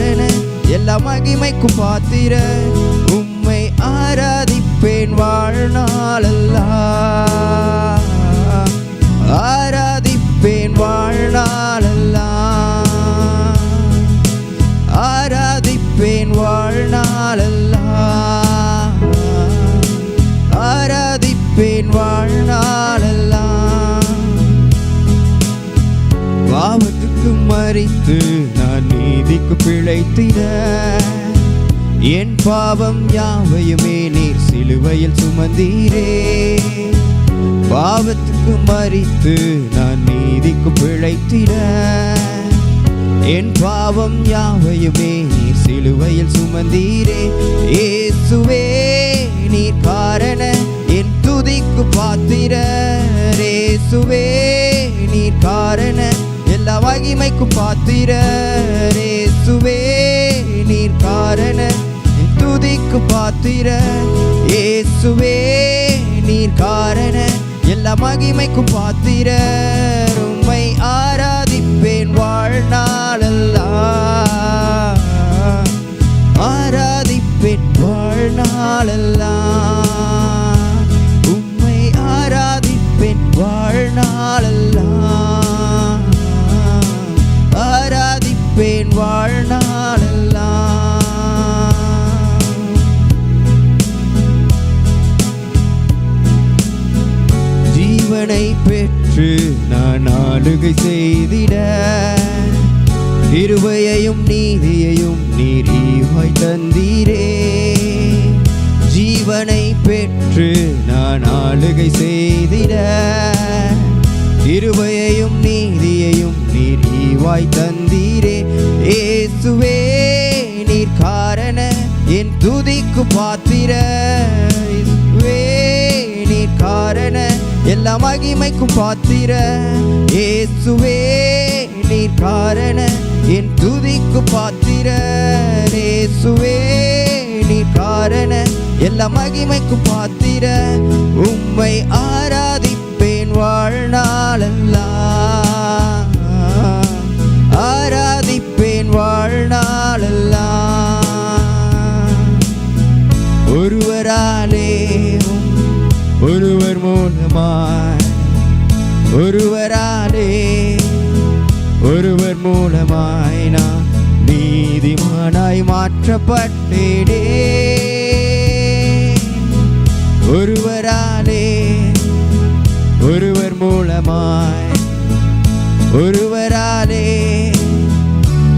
காரண எல்லா மகிமைக்கும் பாத்திர. உம்மை ஆராதிப்பேன் வாழ்நாளெல்லாம் ஆராதிப்பேன் வாழ்நாளெல்லாம் ஆராதிப்பேன் வாழ்நாளெல்லாம் ஆராதிப்பேன் வாழ்நாளெல்லாம் பாவத்துக்கு மறித்து நான் பிழைத்திட என் பாவம் யாவையுமே நீர் சிலுவையில் சுமந்தீரே. பாவத்துக்கு மறித்து நான் நீதிக்கு பிழைத்திட என் பாவம் யாவையுமே நீர் சிலுவையில் சுமந்தீரே. ஏசுவே நீர் காரண என் துதிக்கு பாத்திர இயேசுவே நீர் காரண எல்லா மகிமைக்கும் பாத்திர இயேசுவே நீர் காரண துதிக்கு பாத்திர. இயேசுவே நீர் காரண எல்லா மகிமைக்கும் பாத்திர. உம்மை ஆராதிப்பேன் வாழ்நாளெல்லாம். ஆராதிப்பேன் வாழ்நாளெல்லாம். உம்மை ஆராதிப்பேன் வாழ்நாளெல்லாம். ஆராதிப்பேன் வாழ் ஆளுகை செய்திட இருவையையும் நீதியையும் நீரிவாய் தந்தீரே. ஜீவனை பெற்று நான் ஆளுகை செய்திட இருவையையும் நீதியையும் நீரிவாய் தந்தீரே. ஏசுவே நீர் காரண என் துதிக்கு பார்த்து எல்லா மகிமைக்கும் பாத்திர. ஏசுவே நீர் காரண என் துதிக்கு பாத்திர. ஏசுவே நீர் காரண எல்லா மகிமைக்கும் பாத்திர. உம்மை ஆராதிப்பேன் வாழ்நாளெல்லாம். மூலமாய். ஒருவராலே ஒருவர் மூலமாய் நான் நீதிமானாய் மாற்றப்பட்டேனே. ஒருவராலே ஒருவர் மூலமாய். ஒருவராலே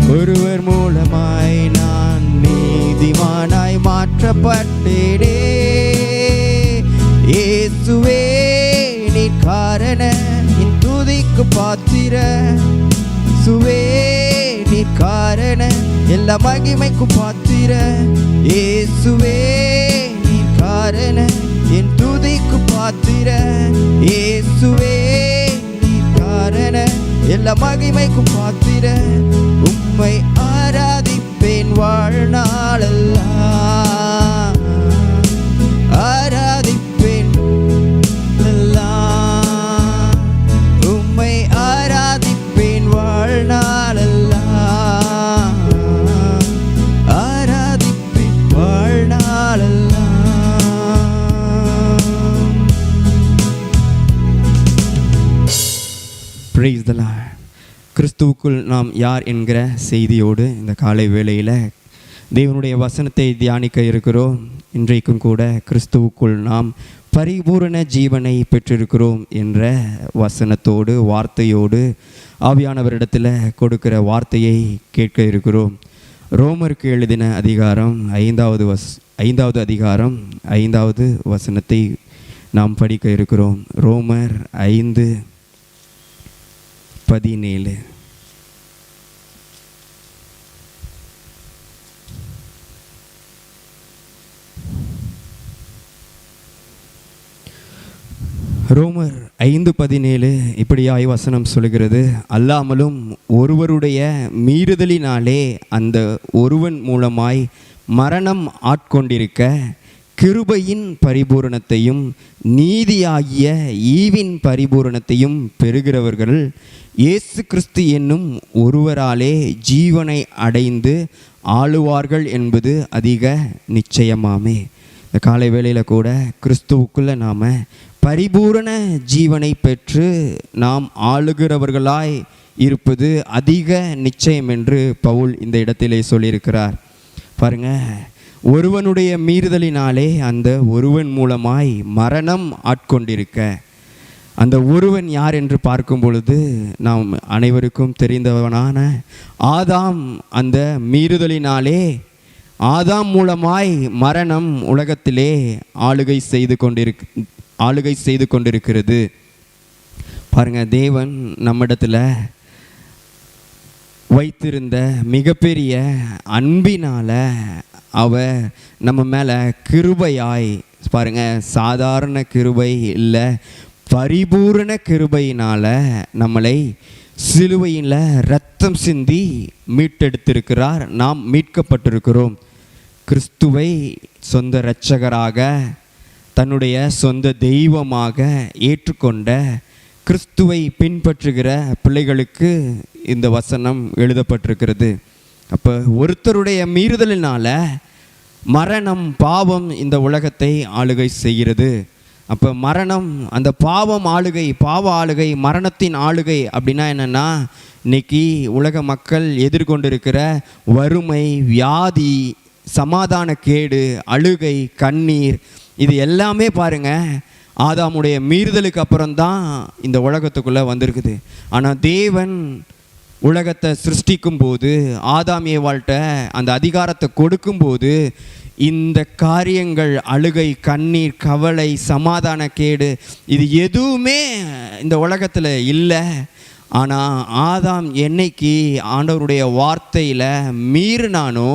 ஒருவர் மூலமாய் நான் நீதிமானாய் மாற்றப்பட்டேனே. இயேசுவே நீ காரண என் துதிக்கு பாத்திர. சுவே நீ காரண எல்லா மகிமைக்கு பாத்திர. இயேசுவே நீ காரண என் துதிக்கு பாத்திர. இயேசுவே நீ காரண எல்லா மகிமைக்கும் பாத்திர. உம்மை ஆராதிப்பேன் வாழ்நாளெல்லாம். பிரைஸ் த கிறிஸ்துவுக்குள் நாம் யார் என்கிற செய்தியோடு இந்த காலை வேளையில் தேவனுடைய வசனத்தை தியானிக்க இருக்கிறோம். இன்றைக்கும் கூட கிறிஸ்துவுக்குள் நாம் பரிபூரண ஜீவனை பெற்றிருக்கிறோம் என்ற வசனத்தோடு வார்த்தையோடு ஆவியானவரிடத்தில் கொடுக்கிற வார்த்தையை கேட்க இருக்கிறோம். ரோமருக்கு எழுதின அதிகாரம் ஐந்தாவது வஸ் ஐந்தாவது அதிகாரம் ஐந்தாவது வசனத்தை நாம் படிக்க இருக்கிறோம். ரோமர் ஐந்து பதினேழு. ரோமர் ஐந்து பதினேழு இப்படியாய் வசனம் சொல்கிறது அல்லாமலும் ஒருவருடைய மீறுதலினாலே அந்த ஒருவன் மூலமாய் மரணம் ஆட்கொண்டிருக்க கிருபையின் பரிபூரணத்தையும் நீதியாகிய ஈவின் பரிபூரணத்தையும் பெறுகிறவர்கள் இயேசு கிறிஸ்து என்னும் ஒருவராலே ஜீவனை அடைந்து ஆளுவார்கள் என்பது அதிக நிச்சயமாமே. இந்த காலை வேளையில் கூட கிறிஸ்துவுக்குள்ளே நாம் பரிபூரண ஜீவனை பெற்று நாம் ஆளுகிறவர்களாய் இருப்பது அதிக நிச்சயம் என்று பவுல் இந்த இடத்திலே சொல்லியிருக்கிறார். பாருங்க ஒருவனுடைய மீறுதலினாலே அந்த ஒருவன் மூலமாய் மரணம் ஆட்கொண்டிருக்க. அந்த ஒருவன் யார் என்று பார்க்கும் பொழுது நாம் அனைவருக்கும் தெரிந்தவனான ஆதாம் அந்த மீறுதலினாலே ஆதாம் மூலமாய் மரணம் உலகத்திலே ஆளுகை செய்து கொண்டிருக் ஆளுகை செய்து கொண்டிருக்கிறது. பாருங்கள் தேவன் நம்மிடத்தில் வைத்திருந்த மிகப்பெரிய அன்பினால் அவ நம்ம மேலே கிருபையாய் பாருங்கள் சாதாரண கிருபை இல்லை பரிபூரண கிருபையினால் நம்மளை சிலுவையில் ரத்தம் சிந்தி மீட்டெடுத்திருக்கிறார். நாம் மீட்கப்பட்டிருக்கிறோம். கிறிஸ்துவை சொந்த இரட்சகராக தன்னுடைய சொந்த தெய்வமாக ஏற்றுக்கொண்ட கிறிஸ்துவை பின்பற்றுகிற பிள்ளைகளுக்கு இந்த வசனம் எழுதப்பட்டிருக்கிறது. அப்போ ஒருத்தருடைய மீறுதலினால மரணம் பாவம் இந்த உலகத்தை ஆளுகை செய்கிறது. அப்போ மரணம் அந்த பாவம் ஆளுகை பாவ ஆளுகை மரணத்தின் ஆளுகை அப்படின்னா என்னென்னா இன்னைக்கு உலக மக்கள் எதிர்கொண்டிருக்கிற வறுமை வியாதி சமாதான கேடு அழுகை கண்ணீர் இது எல்லாமே பாருங்க ஆதாமுடைய மீறுதலுக்கு அப்புறம்தான் இந்த உலகத்துக்குள்ளே வந்திருக்குது. ஆனால் தேவன் உலகத்தை சிருஷ்டிக்கும் போது ஆதாம் ஏவாள்கிட்ட அந்த அதிகாரத்தை கொடுக்கும்போது இந்த காரியங்கள் அழுகை கண்ணீர் கவலை சமாதான கேடு இது எதுவுமே இந்த உலகத்தில் இல்லை. ஆனால் ஆதாம் என்னைக்கு ஆண்டவருடைய வார்த்தையில் மீறினானோ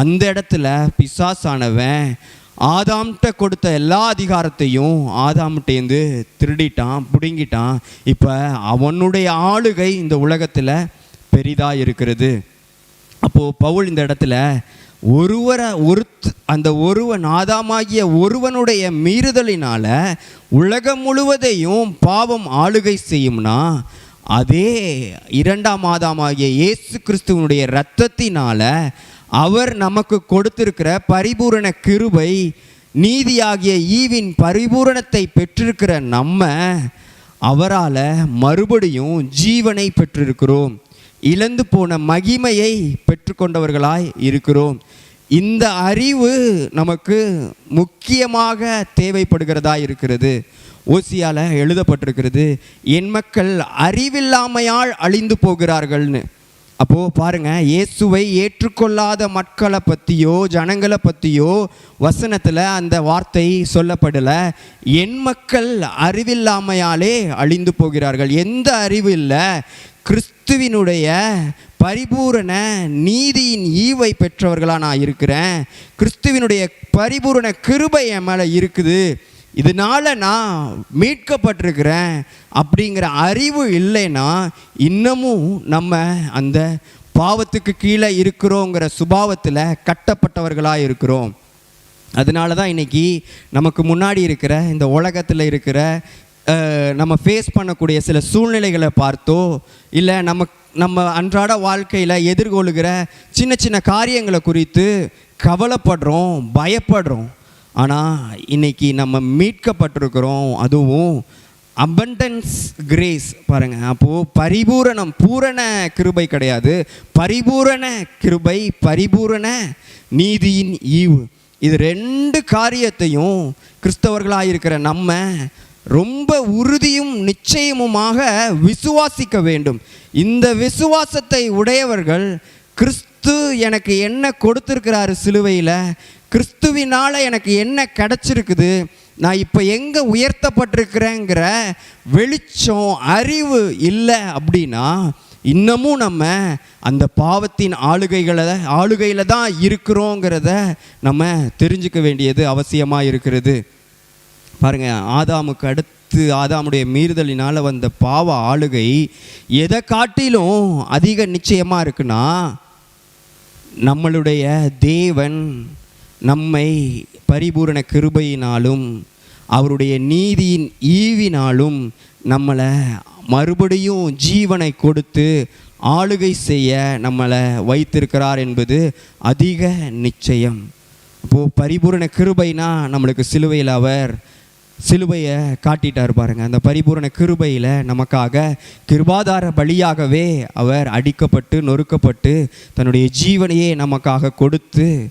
அந்த இடத்துல பிசாசானவன் ஆதாம்கிட்ட கொடுத்த எல்லா அதிகாரத்தையும் ஆதாம்கிட்டேருந்து திருடிட்டான் பிடுங்கிட்டான். இப்போ அவனுடைய ஆளுகை இந்த உலகத்தில் பெரிதாக இருக்கிறது. அப்போது பவுல் இந்த இடத்துல ஒருவரை ஒரு அந்த ஒருவன் ஆதாமாகிய ஒருவனுடைய மீறுதலினால் உலகம் முழுவதையும் பாவம் ஆளுகை செய்யும்னா அதே இரண்டாம் ஆதாமாகிய இயேசு கிறிஸ்துவனுடைய இரத்தத்தினால் அவர் நமக்கு கொடுத்திருக்கிற பரிபூரண கிருபை நீதியாகிய ஈவின் பரிபூரணத்தை பெற்றிருக்கிற நம்ம அவரால் மறுபடியும் ஜீவனை பெற்றிருக்கிறோம். இழந்து போன மகிமையை பெற்றுக்கொண்டவர்களாய் இருக்கிறோம். இந்த அறிவு நமக்கு முக்கியமாக தேவைப்படுகிறதா இருக்கிறது. ஓசியால் எழுதப்பட்டிருக்கிறது என் மக்கள் அறிவில்லாமையால் அழிந்து போகிறார்கள்னு. அப்போது பாருங்க இயேசுவை ஏற்றுக்கொள்ளாத மக்களை பற்றியோ ஜனங்களை பற்றியோ வசனத்தில் அந்த வார்த்தை சொல்லப்படலை. என் மக்கள் அறிவில்லாமையாலே அழிந்து போகிறார்கள். எந்த அறிவு இல்லை? கிறிஸ்துவினுடைய பரிபூரண நீதியின் ஈவை பெற்றவர்களாக நான் இருக்கிறேன். கிறிஸ்துவினுடைய பரிபூரண கிருபை என் மேலே இருக்குது. இதனால நான் மீட்கப்பட்டிருக்கிறேன் அப்படிங்கிற அறிவு இல்லைன்னா இன்னமும் நம்ம அந்த பாவத்துக்கு கீழே இருக்கிறோங்கிற சுபாவத்தில் கட்டப்பட்டவர்களாக இருக்கிறோம். அதனால தான் இன்னைக்கு நமக்கு முன்னாடி இருக்கிற இந்த உலகத்தில் இருக்கிற நம்ம ஃபேஸ் பண்ணக்கூடிய சில சூழ்நிலைகளை பார்த்தோ இல்லை நம்ம நம்ம அன்றாட வாழ்க்கையில் எதிர்கொள்கிற சின்ன சின்ன காரியங்களை குறித்து கவலைப்படுறோம் பயப்படுறோம். ஆனால் இன்னைக்கு நம்ம மீட்கப்பட்டிருக்கிறோம் அதுவும் அபண்டன்ஸ் கிரேஸ் பாருங்கள் அப்போது பரிபூரணம் பூரண கிருபை கிடையாது. பரிபூரண கிருபை பரிபூரண நீதியின் ஈவு. இது ரெண்டு காரியத்தையும் கிறிஸ்தவர்களாக இருக்கிற நம்ம ரொம்ப உறுதியும் நிச்சயமுமாக விசுவாசிக்க வேண்டும். இந்த விசுவாசத்தை உடையவர்கள் கிறிஸ்து எனக்கு என்ன கொடுத்துருக்கிறாரு சிலுவையில்? கிறிஸ்துவினால் எனக்கு என்ன கிடச்சிருக்குது? நான் இப்போ எங்கே உயர்த்தப்பட்டிருக்கிறேங்கிற வெளிச்சம் அறிவு இல்லை அப்படின்னா இன்னமும் நம்ம அந்த பாவத்தின் ஆளுகைகளை ஆளுகையில் தான் இருக்கிறோங்கிறத நம்ம தெரிஞ்சுக்க வேண்டியது அவசியமாக இருக்கிறது. பாருங்கள் ஆதாமுக்கு அடுத்து ஆதாமுடைய மீறுதலினால் வந்த பாவ ஆளுகை எதை காட்டிலும் அதிக நிச்சயமாக இருக்குன்னா நம்மளுடைய தேவன் நம்மை பரிபூரண கிருபையினாலும் அவருடைய நீதியின் ஈவினாலும் நம்மளை மறுபடியும் ஜீவனை கொடுத்து ஆளுகை செய்ய நம்மளை வைத்திருக்கிறார் என்பது அதிக நிச்சயம். அப்போது பரிபூரண கிருபைனா நம்மளுக்கு சிலுவையில் அவர் சிலுவையை காட்டிட்டார் பாருங்க. அந்த பரிபூரண கிருபையில் நமக்காக கிருபாதார பலியாகவே அவர் அடிக்கப்பட்டு நொறுக்கப்பட்டு தன்னுடைய ஜீவனையே நமக்காக கொடுத்து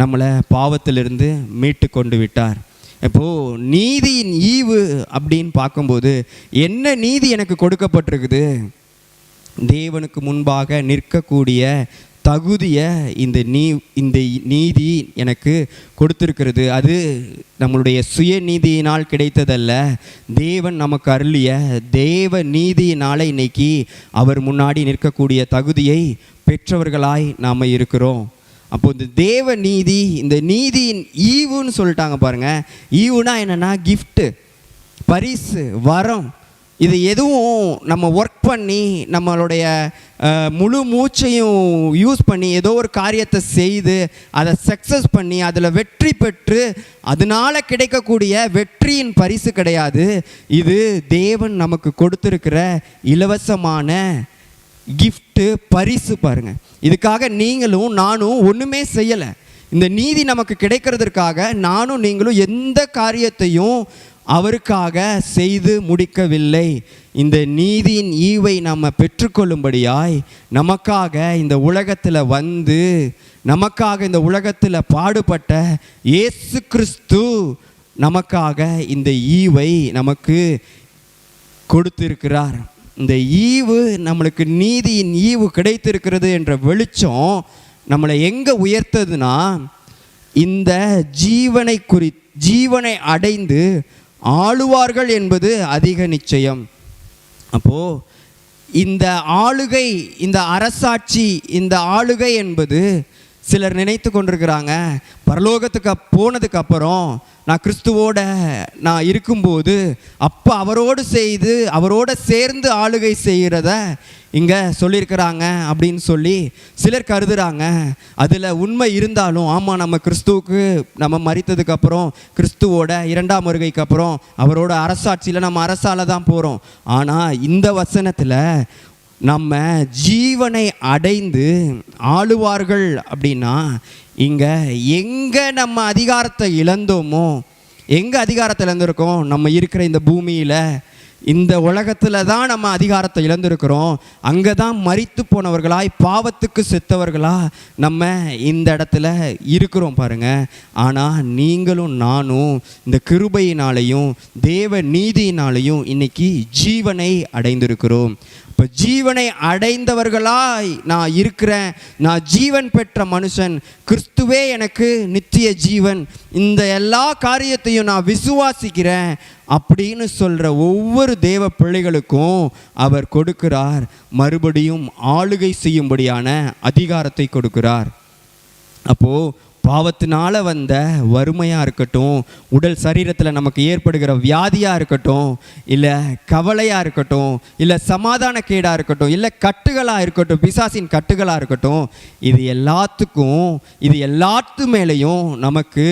நம்மளை பாவத்திலிருந்து மீட்டு கொண்டு விட்டார். இப்போது நீதியின் ஈவு அப்படின்னு பார்க்கும்போது என்ன நீதி எனக்கு கொடுக்கப்பட்டிருக்குது? தேவனுக்கு முன்பாக நிற்கக்கூடிய தகுதியை இந்த நீ இந்த நீதி எனக்கு கொடுத்துருக்கிறது. அது நம்மளுடைய சுய நீதியினால் கிடைத்ததல்ல. தேவன் நமக்கு அருளிய தேவ நீதியினால் இன்னைக்கு அவர் முன்னாடி நிற்கக்கூடிய தகுதியை பெற்றவர்களாய் நாம் இருக்கிறோம். அப்போ இந்த தேவ நீதி இந்த நீதியின் ஈவுன்னு சொல்லிட்டாங்க பாருங்க. ஈவுனா என்னன்னா கிஃப்ட்டு பரிசு வரம். இது எதுவும் நம்ம ஒர்க் பண்ணி நம்மளுடைய முழு மூச்சையும் யூஸ் பண்ணி ஏதோ ஒரு காரியத்தை செய்து அதை சக்ஸஸ் பண்ணி அதில் வெற்றி பெற்று அதனால் கிடைக்கக்கூடிய வெற்றியின் பரிசு கிடையாது. இது தேவன் நமக்கு கொடுத்துருக்கிற இலவசமான கிஃப்ட்டு பரிசு பாருங்கள் இதுக்காக நீங்களும் நானும் ஒன்றுமே செய்யலை. இந்த நீதி நமக்கு கிடைக்கிறதுக்காக நானும் நீங்களும் எந்த காரியத்தையும் அவருக்காக செய்து முடிக்கவில்லை. இந்த நீதியின் ஈவை நம்ம பெற்றுக்கொள்ளும்படியாய் நமக்காக இந்த உலகத்தில் வந்து நமக்காக இந்த உலகத்தில் பாடுபட்ட இயேசு கிறிஸ்து நமக்காக இந்த ஈவை நமக்கு கொடுத்திருக்கிறார். இந்த ஈவு நம்மளுக்கு நீதியின் ஈவு கிடைத்திருக்கிறது என்ற வெளிச்சம் நம்மளை எங்கே உயர்த்ததுன்னா இந்த ஜீவனை குறி ஜீவனை அடைந்து ஆளுவார்கள் என்பது அதிக நிச்சயம். அப்போது இந்த ஆளுகை இந்த அரசாட்சி இந்த ஆளுகை என்பது சிலர் நினைத்து கொண்டிருக்கிறாங்க பரலோகத்துக்கு போனதுக்கு அப்புறம் நான் கிறிஸ்துவோட நான் இருக்கும்போது அப்போ அவரோடு செய்து அவரோட சேர்ந்து ஆளுகை செய்கிறத இங்கே சொல்லியிருக்கிறாங்க அப்படின்னு சொல்லி சிலர் கருதுகிறாங்க அதில் உண்மை இருந்தாலும் ஆமாம் நம்ம கிறிஸ்துவுக்கு நம்ம மறித்ததுக்கப்புறம் கிறிஸ்துவோட இரண்டாம் வருகைக்கு அப்புறம் அவரோட அரசாட்சியில் நம்ம அரசால தான் போகிறோம் ஆனால் இந்த வசனத்தில் நம்ம ஜீவனை அடைந்து ஆளுவார்கள் அப்படின்னா இங்கே எங்கே நம்ம அதிகாரத்தை இழந்தோமோ எங்கே அதிகாரத்தை இழந்திருக்கோம்? நம்ம இருக்கிற இந்த பூமியில் இந்த உலகத்தில் தான் நம்ம அதிகாரத்தை இழந்திருக்கிறோம். அங்கே தான் மறித்து போனவர்களாய் பாவத்துக்கு செத்தவர்களாக நம்ம இந்த இடத்துல இருக்கிறோம் பாருங்கள் ஆனால் நீங்களும் நானும் இந்த கிருபையினாலையும் தேவ நீதியினாலையும் இன்னைக்கு ஜீவனை அடைந்திருக்கிறோம். இப்போ ஜீவனை அடைந்தவர்களாய் நான் இருக்கிறேன். நான் ஜீவன் பெற்ற மனுஷன். கிறிஸ்துவே எனக்கு நித்திய ஜீவன். இந்த எல்லா காரியத்தையும் நான் விசுவாசிக்கிறேன் அப்படின்னு சொல்கிற ஒவ்வொரு தேவ பிள்ளைகளுக்கும் அவர் கொடுக்கிறார். மறுபடியும் ஆளுகை செய்யும்படியான அதிகாரத்தை கொடுக்கிறார். அப்போது பாவத்தினால் வந்த வறுமையாக இருக்கட்டும் உடல் சரீரத்தில் நமக்கு ஏற்படுகிற வியாதியாக இருக்கட்டும் இல்லை கவலையாக இருக்கட்டும் இல்லை சமாதான கேடாக இருக்கட்டும் இல்லை கட்டுகளாக இருக்கட்டும் பிசாசின் கட்டுகளாக இருக்கட்டும் இது எல்லாத்துக்கும் இது எல்லாத்து மேலேயும் நமக்கு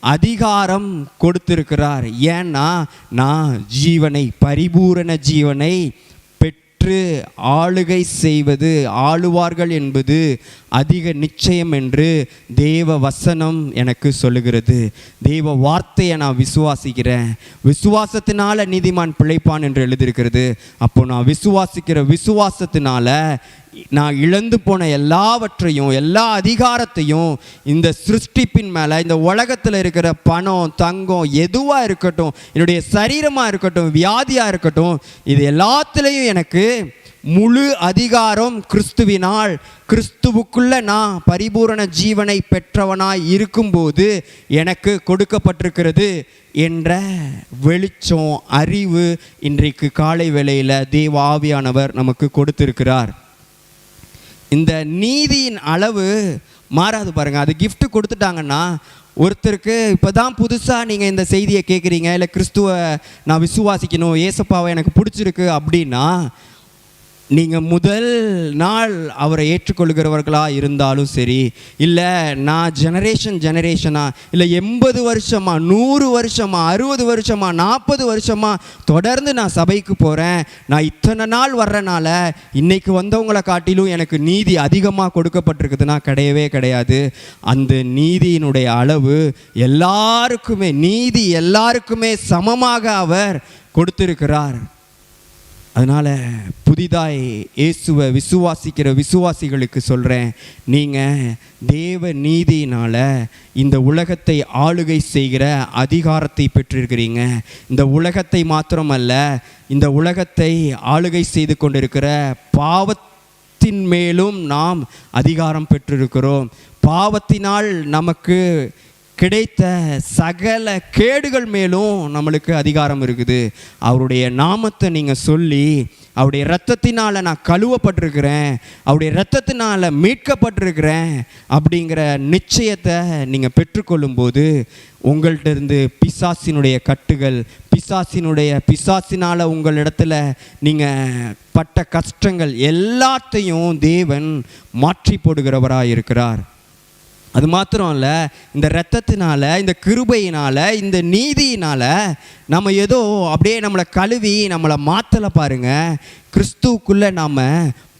அதிகாரம் கொடுத்திருக்கிறார். ஏன்னா நான் ஜீவனை பரிபூரண ஜீவனை பெற்று ஆளுகை செய்வது ஆளுவார்கள் என்பது அதிக நிச்சயம் என்று தேவ வசனம் எனக்கு சொல்லுகிறது. தேவ வார்த்தையை நான் விசுவாசிக்கிறேன். விசுவாசத்தினால நீதிமான் பிழைப்பான் என்று எழுதியிருக்கிறது. அப்போ நான் விசுவாசிக்கிற விசுவாசத்தினால நான் இழந்து போன எல்லாவற்றையும் எல்லா அதிகாரத்தையும் இந்த சிருஷ்டிப்பின் மேலே இந்த உலகத்தில் இருக்கிற பணம் தங்கம் எதுவாக இருக்கட்டும் என்னுடைய சரீரமாக இருக்கட்டும் வியாதியாக இருக்கட்டும் இது எல்லாத்துலேயும் எனக்கு முழு அதிகாரம் கிறிஸ்துவினால். கிறிஸ்துவுக்குள்ள நான் பரிபூரண ஜீவனை பெற்றவனாய் இருக்கும்போது எனக்கு கொடுக்கப்பட்டிருக்கிறது என்ற வெளிச்சம் அறிவு இன்றைக்கு காலை வேளையில் தேவ ஆவியானவர் நமக்கு கொடுத்திருக்கிறார். இந்த நீதியின் அளவு மாறாது பாருங்கள் அது கிஃப்ட் கொடுத்துட்டாங்கன்னா ஒருத்தருக்கு இப்போ தான் புதுசாக நீங்கள் இந்த செய்தியை கேட்குறீங்க இல்லை கிறிஸ்துவ நான் விசுவாசிக்கணும் ஏசப்பாவை எனக்கு பிடிச்சிருக்கு அப்படின்னா நீங்கள் முதல் நாள் அவரை ஏற்றுக்கொள்கிறவர்களாக இருந்தாலும் சரி இல்லை நான் ஜெனரேஷன் ஜெனரேஷனாக இல்லை எண்பது வருஷமா நூறு வருஷமா அறுபது வருஷமா நாற்பது வருஷமா தொடர்ந்து நான் சபைக்கு போகிறேன் நான் இத்தனை நாள் வர்றனால இன்றைக்கு வந்தவங்களை காட்டிலும் எனக்கு நீதி அதிகமாக கொடுக்கப்பட்டிருக்குதுன்னா கிடையவே கிடையாது. அந்த நீதியினுடைய அளவு எல்லாருக்குமே நீதி எல்லாருக்குமே சமமாக அவர் கொடுத்திருக்கிறார். அதனால் புதிதாக இயேசுவை விசுவாசிக்கிற விசுவாசிகளுக்கு சொல்கிறேன் நீங்கள் தேவ நீதியினால் இந்த உலகத்தை ஆளுகை செய்கிற அதிகாரத்தை பெற்றிருக்கிறீங்க. இந்த உலகத்தை மாத்திரமல்ல இந்த உலகத்தை ஆளுகை செய்து கொண்டிருக்கிற பாவத்தின் மேலும் நாம் அதிகாரம் பெற்றிருக்கிறோம். பாவத்தினால் நமக்கு கிடைத்த சகல கேடுகள் மேலும் நம்மளுக்கு அதிகாரம் இருக்குது. அவருடைய நாமத்தை நீங்கள் சொல்லி அவருடைய இரத்தத்தினால் நான் கழுவப்பட்டிருக்கிறேன் அவருடைய இரத்தத்தினால் மீட்கப்பட்டிருக்கிறேன் அப்படிங்கிற நிச்சயத்தை நீங்கள் பெற்றுக்கொள்ளும்போது உங்கள்கிட்ட இருந்து பிசாசினுடைய கட்டுகள் பிசாசினுடைய பிசாசினால் உங்களிடத்தில் நீங்கள் பட்ட கஷ்டங்கள் எல்லாத்தையும் தேவன் மாற்றி போடுகிறவராக இருக்கிறார் அது மாத்திரம் இல்லை இந்த ரத்தத்தினால இந்த கிருபையினால் இந்த நீதியினால் நம்ம ஏதோ அப்படியே நம்மளை கழுவி நம்மளை மாற்றலை பாருங்க. கிறிஸ்துவுக்குள்ளே நாம்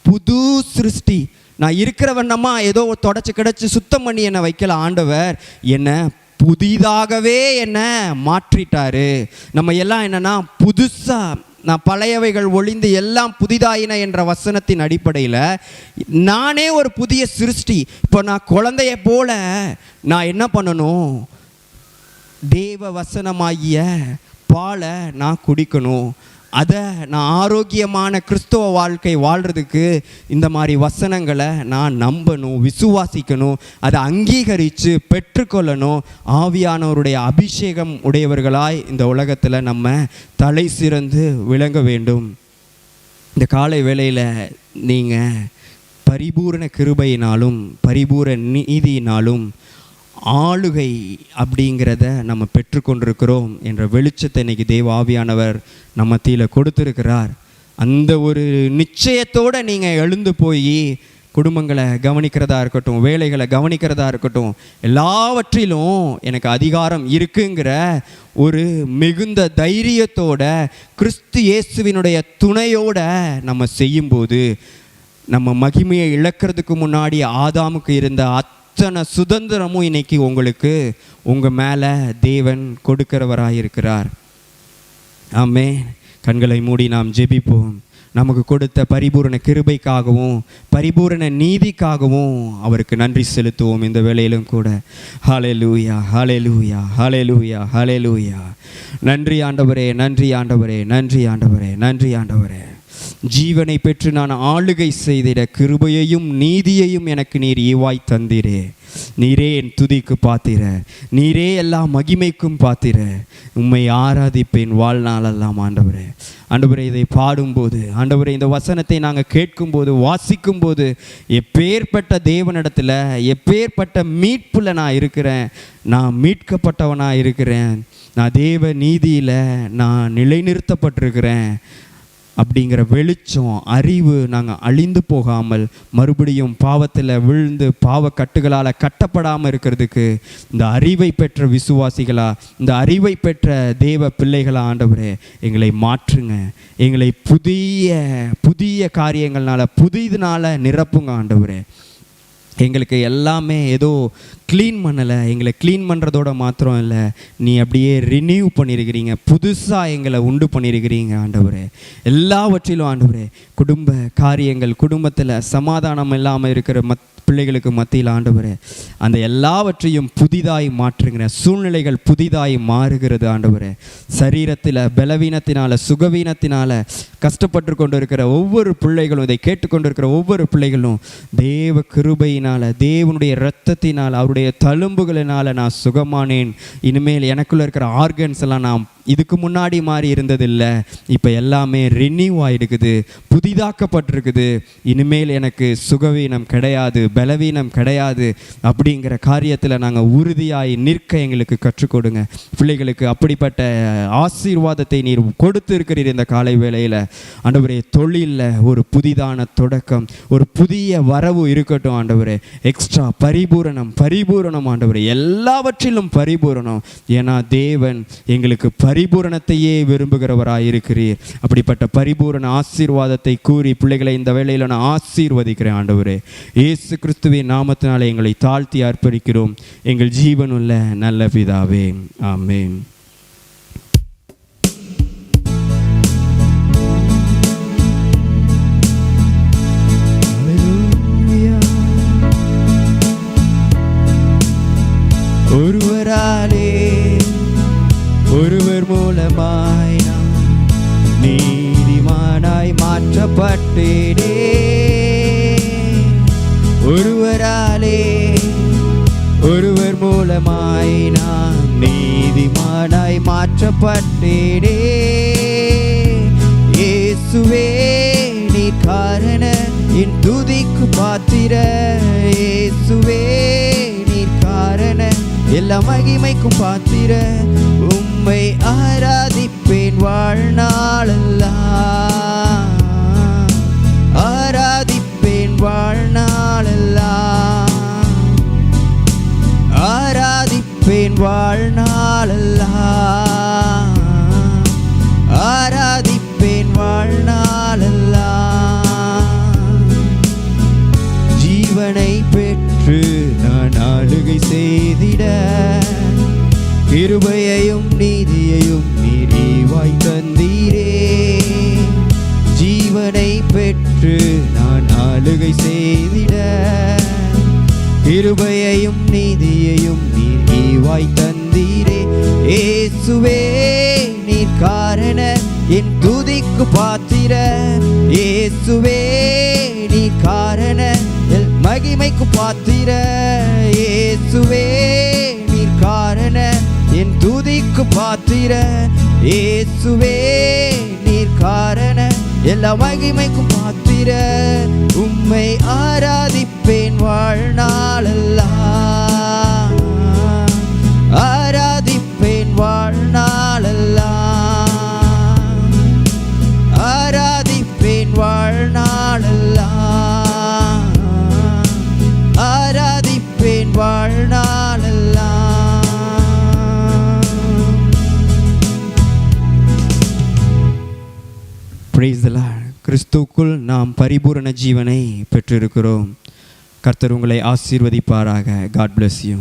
புது சிருஷ்டி. நான் இருக்கிறவண்ணமா ஏதோ தொடச்சி கிடச்சி சுத்தம் பண்ணி என்னை வைக்கல ஆண்டவர். என்னை புதிதாகவே என்ன மாற்றிட்டாரு. நம்ம எல்லாம் என்னன்னா புதுசாக நான் பழையவைகள் ஒளிந்து எல்லாம் புதிதாயின என்ற வசனத்தின் அடிப்படையில் நானே ஒரு புதிய சிருஷ்டி. இப்போ நான் குழந்தைய போல நான் என்ன பண்ணணும்? தேவ வசனமாகிய பாலை நான் குடிக்கணும். அதை நான் ஆரோக்கியமான கிறிஸ்துவ வாழ்க்கை வாழ்கிறதுக்கு இந்த மாதிரி வசனங்களை நான் நம்பணும் விசுவாசிக்கணும் அதை அங்கீகரித்து பெற்றுக்கொள்ளணும். ஆவியானவருடைய அபிஷேகம் உடையவர்களாய் இந்த உலகத்தில் நம்ம தலை சிறந்து விளங்க வேண்டும். இந்த காலை வேளையில் நீங்கள் பரிபூரண கிருபையினாலும் பரிபூரண நீதியினாலும் ஆளுகை அப்படிங்கிறத நம்ம பெற்றுக்கொண்டிருக்கிறோம் என்ற வெளிச்சத்தை இன்னைக்கு தேவ ஆவியானவர் நம்ம மத்தியில் கொடுத்துருக்கிறார். அந்த ஒரு நிச்சயத்தோடு நீங்கள் எழுந்து போய் குடும்பங்களை கவனிக்கிறதா இருக்கட்டும் வேலைகளை கவனிக்கிறதா இருக்கட்டும் எல்லாவற்றிலும் எனக்கு அதிகாரம் இருக்குங்கிற ஒரு மிகுந்த தைரியத்தோட கிறிஸ்து இயேசுவினுடைய துணையோட நம்ம செய்யும்போது நம்ம மகிமையை இழக்கிறதுக்கு முன்னாடி ஆதாமுக்கு இருந்த அத் அத்தனை சுதந்திரமும் இன்னைக்கு உங்களுக்கு உங்கள் மேலே தேவன் கொடுக்கிறவராயிருக்கிறார். ஆமே கண்களை மூடி நாம் ஜெபிப்போம். நமக்கு கொடுத்த பரிபூரண கிருபைக்காகவும் பரிபூரண நீதிக்காகவும் அவருக்கு நன்றி செலுத்துவோம் இந்த வேளையிலும் கூட. ஹாலே லூயா ஹாலே லூயா ஹாலே லூயா ஹாலே லூயா நன்றி ஆண்டவரே நன்றி ஆண்டவரே நன்றி ஆண்டவரே நன்றி ஆண்டவரே. ஜீவனை பெற்று நான் ஆளுகை செய்திட கிருபையையும் நீதியையும் எனக்கு நீர் ஈவாய் தந்திரே. நீரே என் துதிக்கு பாத்திர. நீரே எல்லா மகிமைக்கும் பாத்திர. உம்மை ஆராதிப்பேன் வாழ்நாளெல்லாம் ஆண்டவரே. ஆண்டவரே இதை பாடும்போது ஆண்டவரே இந்த வசனத்தை நாங்கள் கேட்கும்போது வாசிக்கும்போது எப்பேற்பட்ட தேவனிடத்தில் எப்பேற்பட்ட மீட்பில் நான் இருக்கிறேன் நான் மீட்கப்பட்டவனாக இருக்கிறேன். நான் தேவ நீதியில் நான் நிலைநிறுத்தப்பட்டிருக்கிறேன். அப்படிங்கிற வெளிச்சம் அறிவு நாங்கள் அழிந்து போகாமல் மறுபடியும் பாவத்தில் விழுந்து பாவ கட்டுகளால் கட்டப்படாமல் இருக்கிறதுக்கு இந்த அறிவை பெற்ற விசுவாசிகளா இந்த அறிவை பெற்ற தேவ பிள்ளைகளா ஆண்டவரே எங்களை மாற்றுங்க. எங்களை புதிய புதிய காரியங்கள்னால புதியதுனால நிரப்புங்க ஆண்டவரே. எங்களுக்கு எல்லாமே ஏதோ க்ளீன் பண்ணலை. எங்களை க்ளீன் பண்ணுறதோட மாத்திரம் இல்லை. நீ அப்படியே ரினியூ பண்ணியிருக்கிறீங்க புதுசாக எங்களை உண்டு பண்ணியிருக்கிறீங்க ஆண்டவரே. எல்லாவற்றிலும் ஆண்டவரே குடும்ப காரியங்கள் குடும்பத்தில் சமாதானம் இல்லாமல் இருக்கிற மத் பிள்ளைகளுக்கு மத்தியில் ஆண்டவர் அந்த எல்லாவற்றையும் புதிதாய் மாற்றுகிற சூழ்நிலைகள் புதிதாய் மாறுகிறது ஆண்டவர். சரீரத்தில் பலவீனத்தினால் சுகவீனத்தினால் கஷ்டப்பட்டு கொண்டு இருக்கிற ஒவ்வொரு பிள்ளைகளும் இதை கேட்டுக்கொண்டிருக்கிற ஒவ்வொரு பிள்ளைகளும் தேவ கிருபையினால் தேவனுடைய இரத்தத்தினால் அவருடைய தழும்புகளினால் நான் சுகமானேன். இனிமேல் எனக்குள்ளே இருக்கிற ஆர்கன்ஸ் எல்லாம் நான் இதுக்கு முன்னாடி மாதிரி இருந்ததில்லை. இப்போ எல்லாமே ரினியூ ஆகிருக்குது புதிதாக்கப்பட்டிருக்குது. இனிமேல் எனக்கு சுகவீனம் கிடையாது பலவீனம் கிடையாது அப்படிங்கிற காரியத்தில் நாங்கள் உறுதியாய் நிற்க எங்களுக்கு கற்றுக் கொடுங்க. பிள்ளைகளுக்கு அப்படிப்பட்ட ஆசீர்வாதத்தை நீர் கொடுத்து இருக்கிறீர் இந்த காலை வேளையில். ஆண்டவரே தொழிலில் ஒரு புதிதான தொடக்கம் ஒரு புதிய வரவு இருக்கட்டும் ஆண்டவரே. எக்ஸ்ட்ரா பரிபூரணம் பரிபூரணம் ஆண்டவரே. எல்லாவற்றிலும் பரிபூரணம். ஏன்னா தேவன் எங்களுக்கு பரிபூரணத்தையே விரும்புகிறவராக இருக்கிறீர். அப்படிப்பட்ட பரிபூரண ஆசீர்வாதத்தை கூறி பிள்ளைகளை இந்த வேளையில் நான் ஆசீர்வதிக்கிறேன் ஆண்டவரே. இயேசு கிறிஸ்துவின் நாமத்தினாலே எங்களை தாழ்த்தி அர்ப்பணிக்கிறோம். எங்கள் ஜீவனுள்ள நல்ல பிதாவே. ஆமென். ஒருவராலே ஒருவர் மூலமாய் நான் நீதிமானாய் மாற்றப்பட்டேனே. மூலமாய் நான் நீதிமானாய் மாற்றப்பட்டேனே. இயேசுவே நீ காரண என் துதிக்கு பாத்திர. இயேசுவே நீர் காரண எல்லா மகிமைக்கும் பாத்திர. உம்மை ஆராதிப்பேன் வாழ்நாளெல்லாம். வாழ்நாளெல்லாம். ஆராதிப்பேன் வாழ்நாளெல்லாம். ஜீவனை பெற்று நான் ஆளுகை செய்திட கிருபையையும் நீ கிருபையையும் நீதியையும் நீர் ஈவாய் தந்தீரே. ஏசுவே நீர் காரண என் துதிக்கு பாத்திர ஏசுவே நீ காரண எல் மகிமைக்கு பாத்திர ஏசுவே நீர் காரண என் துதிக்கு பாத்திர ஏசுவே நீர் காரண எல்லா மகிமைக்கும் பாத்திர உம்மை ஆராதிப்பேன் வாழ்நாளெல்லாம் ஆராதிப்பேன் வாழ்நாளெல்லாம் ஆராதிப்பேன் வாழ்நாளெல்லாம் ஆராதிப்பேன் வாழ்நாள் Praise the கிறிஸ்துவுக்குள் நாம் பரிபூரண ஜீவனை பெற்றிருக்கிறோம். கர்த்தர் உங்களை ஆசீர்வதிப்பாராக. God bless you